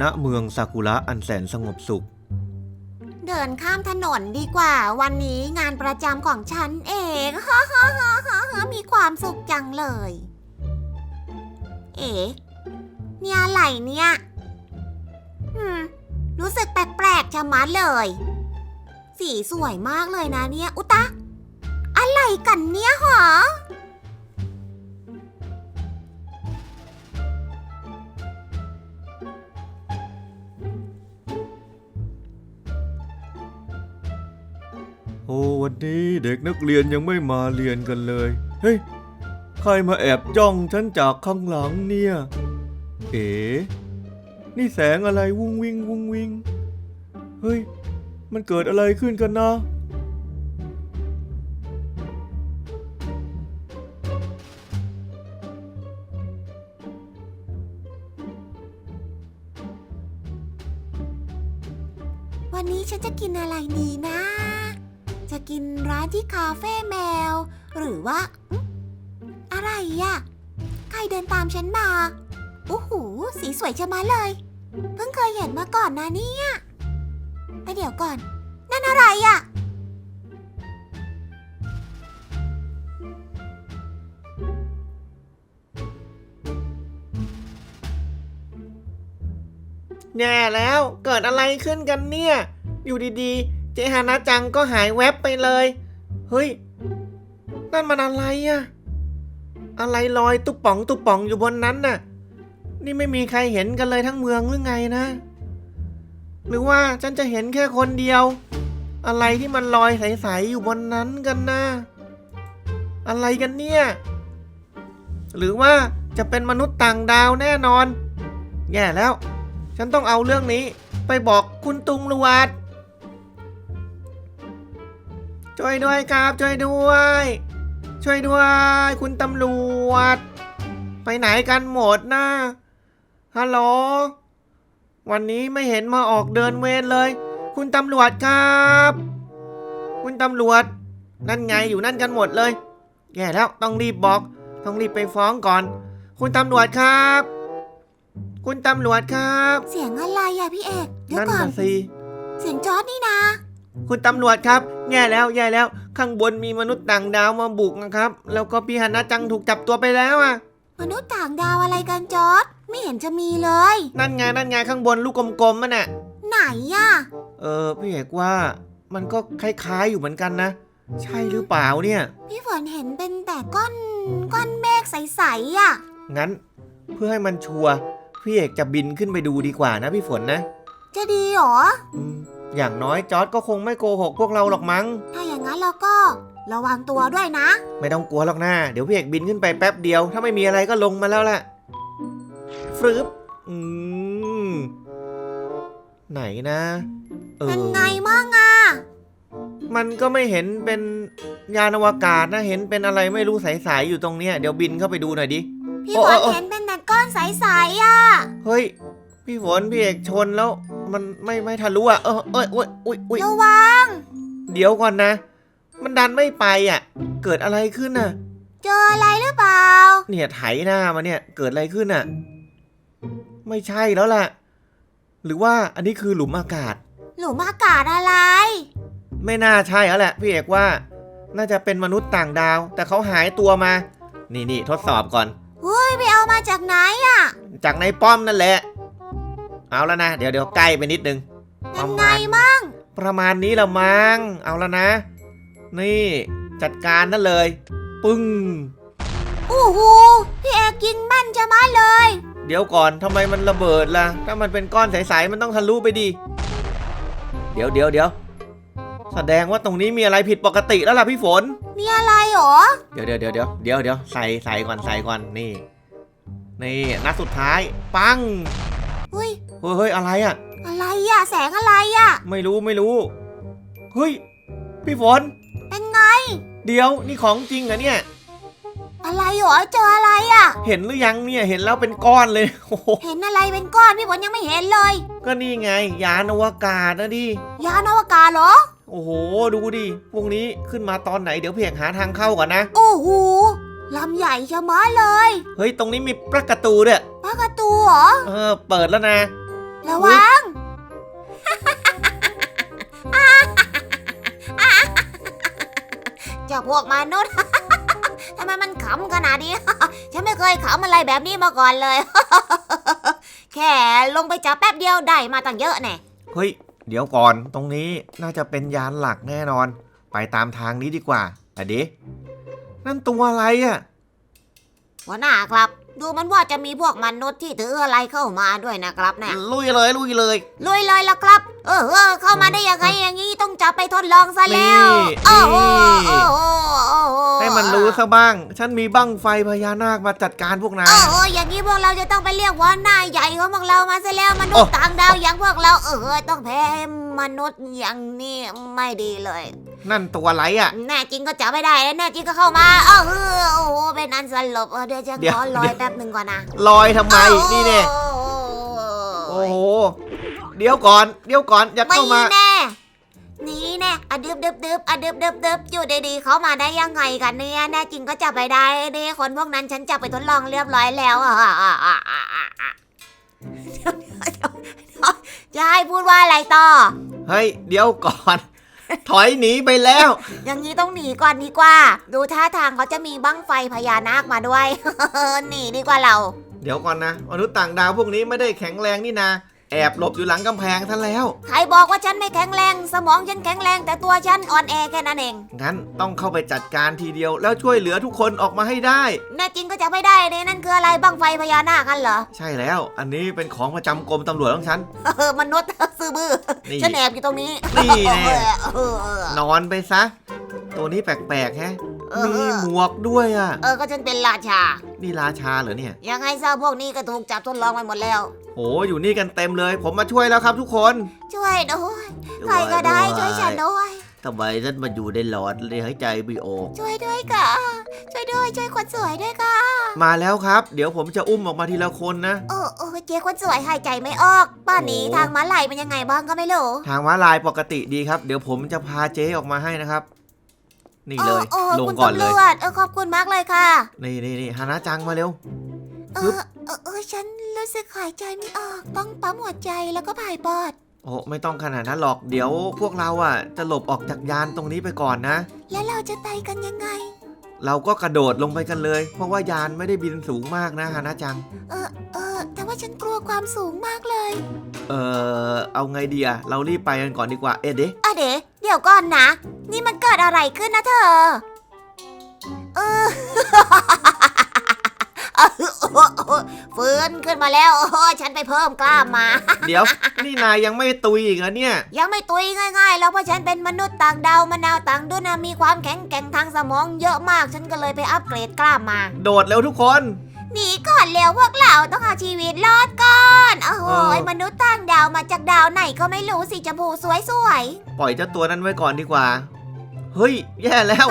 ณเมืองซากุระอันแสนสงบสุข เดินข้ามถนนดีกว่า วันนี้งานประจำของฉันเองฮ่าฮ่าฮ่าฮ่ามีความสุขจังเลย เอ๋เนี่ยอะไรเนี่ยอืมรู้สึกแปลกๆชะมัดเลย สีสวยมากเลยนะเนี่ย อุตะ อะไรกันเนี่ยหรอ นี้เด็กนักเรียนยังไม่มาเรียนกันเลย เฮ้ย ใครมาแอบจ้องฉันจากข้างหลังเนี่ย เอ๋ นี่แสงอะไรวุ้งวิงวุ้งวิง เฮ้ย มันเกิดอะไรขึ้นกันนะวันนี้ฉันจะกินอะไรดีนะานที่คาเฟ่แมว หรือว่าอุ๊ยอะไรอะใครเดินตามฉันมาโอ้โหสีสวยชะมัดเลย เพิ่งเคยเห็นมาก่อนนะเนี่ยแต่เดี๋ยวก่อน นั่นอะไรอะแย่แล้วเกิดอะไรขึ้นกันเนี่ย อยู่ดีๆ เจฮานะจังก็หายแวบไปเลย เฮ้ย นั่นมันอะไรอะอะไรลอยตุ๊ป่องตุ๊ป่องอยู่บนนั้นน่ะ นี่ไม่มีใครเห็นกันเลยทั้งเมืองหรือไงนะ หรือว่าฉันจะเห็นแค่คนเดียว อะไรที่มันลอยใสๆอยู่บนนั้นกันนะ อะไรกันเนี่ย หรือว่าจะเป็นมนุษย์ต่างดาวแน่นอน แย่แล้ว ฉันต้องเอาเรื่องนี้ไปบอกคุณตุงลวด ช่วยด้วยครับช่วยด้วย ช่วยด้วย คุณตำรวจ ไปไหนกันหมดนะฮัลโหลวันนี้ไม่เห็นมาออกเดินเวรเลย คุณตำรวจครับ คุณตำรวจ นั่นไงอยู่นั่นกันหมดเลยแย่แล้วต้องรีบบอก ต้องรีบไปฟ้องก่อน คุณตำรวจครับ คุณตำรวจครับ เสียงอะไรอะพี่เอกเดี๋ยวนั่นก่อนน่ะสิ เสียงจอร์ดนี่นะ คุณตำรวจครับ แย่แล้วแย่แล้ว ข้างบนมีมนุษย์ต่างดาวมาบุกนะครับ แล้วก็พี่ฮานะจังถูกจับตัวไปแล้วอะ มนุษย์ต่างดาวอะไรกันจอร์ดไม่เห็นจะมีเลย นั่นไงนั่นไงข้างบนลูกกลมๆมันน่ะ ไหนอะเออพี่เอกว่ามันก็คล้ายๆอยู่เหมือนกันนะ ใช่หรือเปล่าเนี่ย พี่ฝนเห็นเป็นแต่ก้อนก้อนเมฆใสๆอะงั้นเพื่อให้มันชัวร์พี่เอกจะบินขึ้นไปดูดีกว่านะพี่ฝนนะ จะดีเหรอ อืม อย่างน้อยจอร์ดก็คงไม่โกหกพวกเราหรอกมั้ง ถ้าอย่างนั้นเราก็ระวังตัวด้วยนะ ไม่ต้องกลัวหรอกนะเดี๋ยวพี่เอกบินขึ้นไปแป๊บเดียว ถ้าไม่มีอะไรก็ลงมาแล้วแหละฟรึบอืมไหนนะเออเป็นไงมั่งอะมันก็ไม่เห็นเป็นยานอวกาศนะเห็นเป็นอะไรไม่รู้ใสๆอยู่ตรงเนี้ยเดี๋ยวบินเข้าไปดูหน่อยดิ พี่โอ้ฝโอ้นโอ้ เห็นเป็นแต่ก้อนใสๆอะเฮ้ย พี่ฝนพี่เอกชนแล้ว มันไม่ไม่ทะลุอะเออเอ้ยอุ้ยอุ้ยอุ้ยระวัง เดี๋ยวก่อนนะ มันดันไม่ไปอะ เกิดอะไรขึ้นน่ะ เจออะไรหรือเปล่า เนี่ยไถหน้ามาเนี่ยเกิดอะไรขึ้นอะ ไม่ใช่แล้วล่ะ หรือว่าอันนี้คือหลุมอากาศ หลุมอากาศอะไร ไม่น่าใช่แล้วแหละพี่เอกว่า น่าจะเป็นมนุษย์ต่างดาว แต่เขาหายตัวมา นี่นี่ทดสอบก่อนเฮ้ยไปเอามาจากไหนอะจากในป้อมนั่นแหละ เอาแล้วนะ เดี๋ยวเดี๋ยวใกล้ไปนิดนึงเป็นไงมั่งประมาณนี้ละมั้งเอาแล้วนะ นี่จัดการนั่นเลย ปึ้งโอ้โหพี่เอกกินแม่นจะมาเลย เดี๋ยวก่อนทำไมมันระเบิดล่ะ ถ้ามันเป็นก้อนใสๆมันต้องทะลุไปดิเดี๋ยวเดี๋ยวเดี๋ยวแสดงว่าตรงนี้มีอะไรผิดปกติแล้วล่ะพี่ฝน มีอะไรหรอ เดี๋ยวเดี๋ยวเดี๋ยวเดี๋ยวเดี๋ยวเดี๋ยวใส่ใส่ก่อนใส่ก่อนนี่ นี่นัดสุดท้าย ปัง เฮ้ย เฮ้ยเฮ้ยอะไรอะ่ะ อะไรอะแสงอะไรอะไม่รู้ไม่รู้ เฮ้ย พี่ฝน เป็นไง เดี๋ยวนี่ของจริงเหรอเนี่ย อะไรหรอเจออะไรอะเห็นหรือยังเนี่ย เห็นแล้วเป็นก้อนเลยโอ้โหเห็นอะไรเป็นก้อนพี่ฝนยังไม่เห็นเลย ก็นี่ไง ยานอวกาศนะดิ ยานอวกาศเหรอ โอ้โห ดูดิ พวกนี้ขึ้นมาตอนไหน เดี๋ยวเพียกหาทางเข้าก่อนนะ โอ้โห ลำใหญ่ชะมัดเลย เฮ้ย ตรงนี้มีประตูด้วยปลากระตูเหรอ เออ เปิดแล้วนะ ระวัง เจ้าพวกมนุษย์ ทำไมมันขำขนาดนี้ ฉันไม่เคยขำอะไรแบบนี้มาก่อนเลย แค่ลงไปจับแป๊บเดียวได้มาตั้งเยอะแน่ เฮ้ย เดี๋ยวก่อน ตรงนี้น่าจะเป็นยานหลักแน่นอน ไปตามทางนี้ดีกว่าอะเดะ นั่นตัวอะไรอะหัวหน้าครับ ดูมันว่าจะมีพวกมนุษย์ที่ถืออะไรเข้ามาด้วยนะครับเนี่ยลุยเลยลุยเลยลุยเลยละครับ เออเออเข้ามาได้ยังไงอย่างนี้ต้องจับไปทดลองซะแล้วนี่โอ้โหนี่โอ้โหโอ้โหให้มันรู้ซะบ้าง ฉันมีบั้งไฟพญานาคมาจัดการพวกนาย โอ้โหอย่างนี้พวกเราจะต้องไปเรียกหัวหน้าใหญ่ของพวกเรามาซะแล้วมนุษย์ต่างดาวอย่างพวกเรา เออต้องแพ้มนุษย์อย่างนี้ไม่ดีเลย นั่นตัวอะไรอะแน่จริงก็จับไม่ได้แน่จริงก็เข้ามาเออเออโอ้โหเป็นอันสลบเออเดี๋ยวจะเดี๋ยว ขอลอยแป๊บหนึ่งก่อนนะลอยทำไมนี่แน่โอ้โอ้โหเดี๋ยวก่อนเดี๋ยวก่อนอย่าไม่เข้ามา แน่นี่แน่อะดึบดึบดึบอะดึบดึบดึบอยู่ดีๆเขามาได้ยังไงกันเนี่ยแน่จริงก็จับไปได้เด้คนพวกนั้นฉันจับไปทดลองเรียบร้อยแล้วอะอะอะอะอะอะอะเดี๋ยวเดี๋ยวเดี๋ยวจะให้พูดว่าอะไรต่อ เฮ้ยเดี๋ยวก่อน ถอยหนีไปแล้ว อย่างนี้ต้องหนีก่อนดีกว่า ดูท่าทางเขาจะมีบั้งไฟพญานาคมาด้วย หนีดีกว่าเรา เดี๋ยวก่อนนะมนุษย์ต่างดาวพวกนี้ไม่ได้แข็งแรงนี่นา แอบหลบอยู่หลังกำแพงท่านแล้ว ใครบอกว่าฉันไม่แข็งแรง สมองฉันแข็งแรง แต่ตัวฉันอ่อนแอแค่นั้นเอง งั้นต้องเข้าไปจัดการทีเดียวแล้วช่วยเหลือทุกคนออกมาให้ได้ แน่จริงก็จะไม่ได้เลยนั่นคืออะไรบั้งไฟพญานาคกันเหรอ ใช่แล้ว อันนี้เป็นของประจำกรมตำรวจของฉัน เออมนุษย์ซื่อบื้อนี่ฉันแอบอยู่ตรงนี้ นี่แน่เออเออเออนอนไปซะ ตัวนี้แปลกๆแฮะเออ มีหมวกด้วยอะ เออ ก็ฉันเป็นราชา นี่ราชาเหรอเนี่ย ยังไงซะพวกนี้ก็ถูกจับทดลองไปหมดแล้ว โอ้อยู่นี่กันเต็มเลย ผมมาช่วยแล้วครับทุกคน ช่วยด้วยใครก็ได้ช่วยฉันด้วยทำไมฉันมาอยู่ในหลอดเลยหายใจไม่ออก ช่วยด้วยค่ะ ช่วยด้วยช่วยคนสวยด้วยค่ะ มาแล้วครับ เดี๋ยวผมจะอุ้มออกมาทีละคนนะเออเออเจ๊คนสวยหายใจไม่ออกป้านนี้โอ้ทางม้าลายเป็นยังไงบ้างก็ไม่รู้ ทางม้าลายปกติดีครับ เดี๋ยวผมจะพาเจ๊ออกมาให้นะครับ นี่เลย โอ้ลงคุณก่อนตำเลรยวจเออขอบคุณมากเลยค่ะนี่นี่นี่ฮานะจังมาเร็ว เอปึ๊บอเออเออฉันรู้สึกหายใจไม่ออกต้องปั๊มหัวใจแล้วก็ผายปอด โอ้ไม่ต้องขนาดนั้นหรอกเดี๋ยวพวกเราอะ จะหลบออกจากยานตรงนี้ไปก่อนนะ แล้วเราจะไปกันยังไง เราก็กระโดดลงไปกันเลย เพราะว่ายานไม่ได้บินสูงมากนะฮานะจัง เออเออ แต่ว่าฉันกลัวความสูงมากเลย เออเอาไงดีอะเรารีบไปกันก่อนดีกว่า เอ๊ะเดะอะเดี๋ยวเดี๋ยวก่อนนะ นี่มันเกิดอะไรขึ้นนะเธอ เออ ฟื้นขึ้นมาแล้วโอ้ฉันไปเพิ่มกล้ามมา เดี๋ยว นี่นายยังไม่ตุยอีกเหรอเนี่ย ยังไม่ตุยง่ายๆแล้วเพราะฉันเป็นมนุษย์ต่างดาวมะนาวต่างดุนนะมีความแข็งแกร่งทางสมองเยอะมาก ฉันก็เลยไปอัปเกรดกล้ามมา โดดเร็วทุกคน หนีก่อนเร็วพวกเราต้องเอาชีวิตรอดก่อนโอ้โหเออ มนุษย์ต่างดาวมาจากดาวไหนก็ไม่รู้สีชมพูสวยปล่อยเจ้าตัวนั้นไว้ก่อนดีกว่า เฮ้ย แย่แล้ว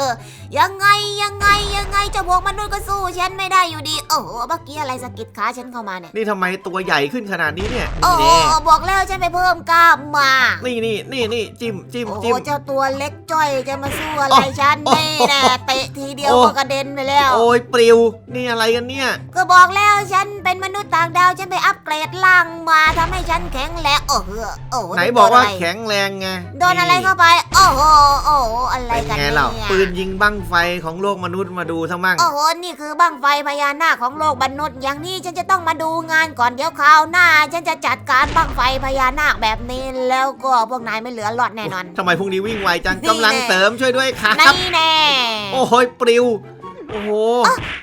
ๆยังไงยังไงยังไงเจ้าพวกมนุษย์ก็สู้ฉันไม่ได้อยู่ดี โอ้โหเมื่อกี้อะไรสะกิดขาฉันเข้ามาเนี่ยนี่ทำไมตัวใหญ่ขึ้นขนาดนี้เนี่ยโอ้นี่โหแน่บอกแล้วฉันไปเพิ่มกล้ามมา นี่นี่นี่นี่จิ้มจิ้มโอ้โหจิ้ม เจ้าตัวเล็กจ้อยจะมาสู้อะไรโอ้ฉันโอ้นี่แน่เตะทีเดียวโอ้ ก็กระเด็นไปแล้ว โอ้ยปลิวนี่อะไรกันเนี่ย ก็บอกแล้วฉันเป็นมนุษย์ต่างดาวฉันไปอัปเกรดร่างมาทำให้ฉันแข็งแรงโอ้โหโอ้โหไหนบอกว่าโดะไรแข็งแรงไงโดนอะไรเข้าไป โอ้โหโอ้โหอะไรเป็นกันไงเนี่ยเล่าปืนยิงบั้งไฟของโลกมนุษย์มาดูซะมั่ง โอ้โหนี่คือบั้งไฟพญานาคของโลกมนุษย์อย่างนี้ฉันจะต้องมาดูงานก่อนเดี๋ยวคราวหน้า ฉันจะจัดการบั้งไฟพญานาคแบบนี้แล้วก็พวกนายไม่เหลือหลอดแน่นอนทำไมพรุ่งนี้วิ่งไวจังนี่กำลังแน่เสริมช่วยด้วยครับนี่แน่โอ้โหยปลิวโอ้โห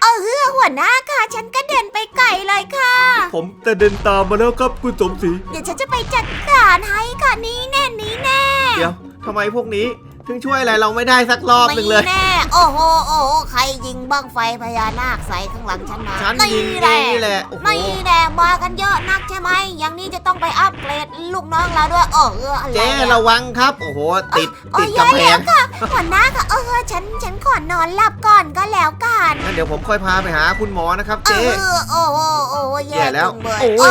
เออเฮือหัวหน้าค่ะ ฉันก็เดินไปไกลเลยค่ะ ผมจะเดินตามมาแล้วครับคุณสมศรีเดี๋ยวฉันจะไปจัดการให้ค่ะนี่แน่นี่แน่เดี๋ยวทำไมพวกนี้ ถึงช่วยอะไรเราไม่ได้สักรอบหนึ่งเลยนี่แน่โอ้โหโอ้โหใครยิงบั้งไฟพญานาคใส่ข้างหลังฉันมาฉันยิงเอแน่งนี่แหละโอ้โหไม่แน่มากันเยอะนักใช่ไหมอย่างนี้จะต้องไปอัปเกรดลูกน้องเราด้วยโอ้เอออะไรเจ๊เนี่ยระวังครับ โอ้โห ติดโอ้ติดยแย่กำแพแล้วงค่ะหัวหน้าค่ะเออฉันฉันขอนอนหลับก่อนก็แล้วกันงั้นเดี๋ยวผมค่อยพาไปหาคุณหมอนะครับเอเจ๊อโอ้โหโอ้โหแย่แย่แล้วจังเลยโอ้ยโอ้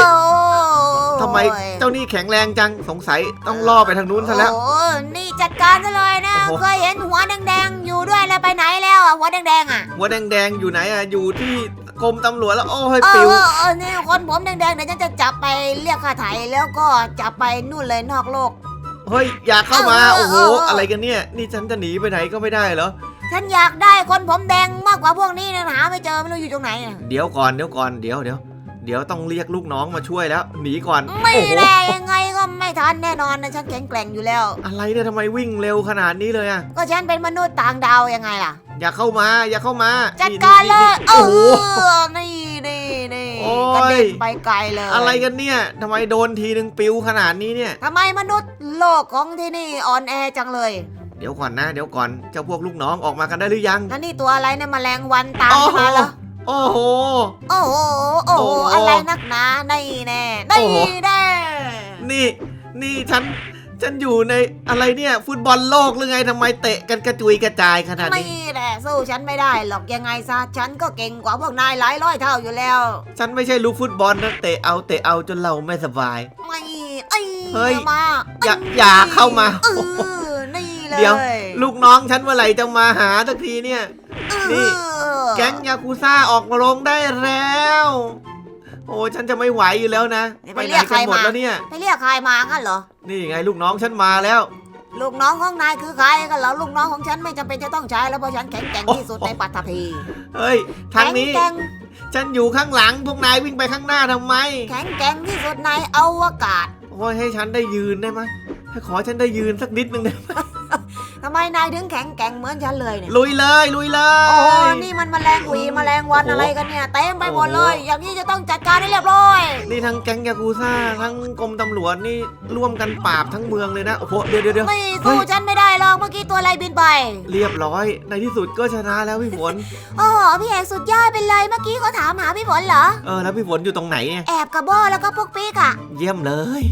ทำไมเจ้านี่แข็งแรงจังสงสัยต้องล่อไปทางนู้นซะแล้วโอ้โหนี่จัดการซะเลยนะโอ้โหเคยเห็นหัวแดงๆอยู่ด้วยแล้วไปไหนแล้วอะหัวแดงๆอะหัวแดงๆอยู่ไหนอะอยู่ที่กรมตำรวจแล้วโอ้ยเออปิวเออเออนี่คนผมแดงๆเดี๋ยวฉันจะจับไปเรียกค่าไถ่แล้วก็จับไปนู่นเลยนอกโลกเฮ้ยอยากเข้ามาเออเออโอ้โหเออเออออะไรกันเนี่ย นี่ฉันจะหนีไปไหนก็ไม่ได้เหรอฉันอยากได้คนผมแดงมากกว่าพวกนี้นะหาไม่เจอไม่รู้อยู่ตรงไหนอะเดี๋ยวก่อนเดี๋ยวก่อนเดี๋ยวเดี๋ยว เดี๋ยวต้องเรียกลูกน้องมาช่วยแล้ว หนีก่อนไม่โอ้โหแน่ยังไงก็ไม่ทันแน่นอนนะฉันแข็งแกร่งอยู่แล้ว อะไรเนี่ยทำไมวิ่งเร็วขนาดนี้เลยอะก็ฉันเป็นมนุษย์ต่างดาวยังไงล่ะ อย่าเข้ามา อย่าเข้ามาจัดนี่การเลนี่ยนี่เอโอ้โห อนี่นี่นี่โอ้ย กระเด็นไปไกลเลยอะไรกันเนี่ยทำไมโดนทีนึงปิวขนาดนี้เนี่ย ทำไมมนุษย์โลกของที่นี่อ่อนแอจังเลยเดี๋ยวก่อนนะ เดี๋ยวก่อนเจ้าพวกลูกน้องออกมากันได้หรือยัง แล้วนี่ตัวอะไรเนี่ยแมลงวันตามโอ้โห มาเหรอ โอ้โห โอ้โหโอ้โหโอ้โห อะไรนักหนานี่แน่โอ้นี่โหแน่นี่ นี่ฉัน ฉันอยู่ในอะไรเนี่ย ฟุตบอลโลกหรือไงทำไมเตะกันกระจุยกระจายขนาดนี้ นี่แหละสู้ฉันไม่ได้หรอกยังไงซะฉันก็เก่งกว่าพวกนายหลายร้อยเท่าอยู่แล้วฉันไม่ใช่ลูกฟุตบอลนะเตะเอาเตะเอาจนเราไม่สบาย ไม่ไอ้เฮ้ย มาอย่าอย่าเข้ามา เออนี่เลยเดี๋ยว ลูกน้องฉันเมื่อไหร่จะมาหาสักทีเนี่ยนี่เออ แก๊งยากูซ่าออกมาลงได้แล้ว โอ้ฉันจะไม่ไหวอยู่แล้วนะ ไปไหนกันหมดแล้วเนี่ย ไปเรียกใครมางั้นเหรอ นี่ไงลูกน้องฉันมาแล้ว ลูกน้องของนายคือใครกันเหรอลูกน้องของฉันไม่จำเป็นจะต้องใช้แล้วเพราะฉันแข็งแกร่งที่สุดในปัตภีเฮ้ยทางนี้แข็งฉันอยู่ข้างหลังพวกนายวิ่งไปข้างหน้าทำไม แข็งแกร่งที่สุดในอวกาศโอ้ยให้ฉันได้ยืนได้ไหมให้ขอฉันได้ยืนสักนิดนึงได้ไหม ทำไมนายถึงแข็งแกร่งเหมือนฉันเลยเนี่ยลุยเลยลุยเลโอ้ยนี่มันแมลงหวีแมลงวันโอ้โหอะไรกันเนี่ยเต็มไปหมดเลยโอ้โหอย่างนี้จะต้องจัดการให้เรียบร้อย นี่ทั้งแก๊งยากูซ่าทั้งกรมตำรวจนี่ร่วมกันปราบทั้งเมืองเลยนะ โอ้โหเดี๋ยวเดี๋ยวเดี๋ยวไม่สู้ฉันไม่ได้หรอกเมื่อกี้ตัวอะไรบินไปเรียบร้อยในที่สุดก็ชนะแล้วพี่ฝน โอ้โหพี่เอกสุดยอดไปเลยเมื่อกี้เขาถามหาพี่ฝนเหรอ เออแล้วพี่ฝนอยู่ตรงไหนเนี่ยแอบกับโบแล้วก็ปุ๊กปิ๊กอะเยี่ยมเลย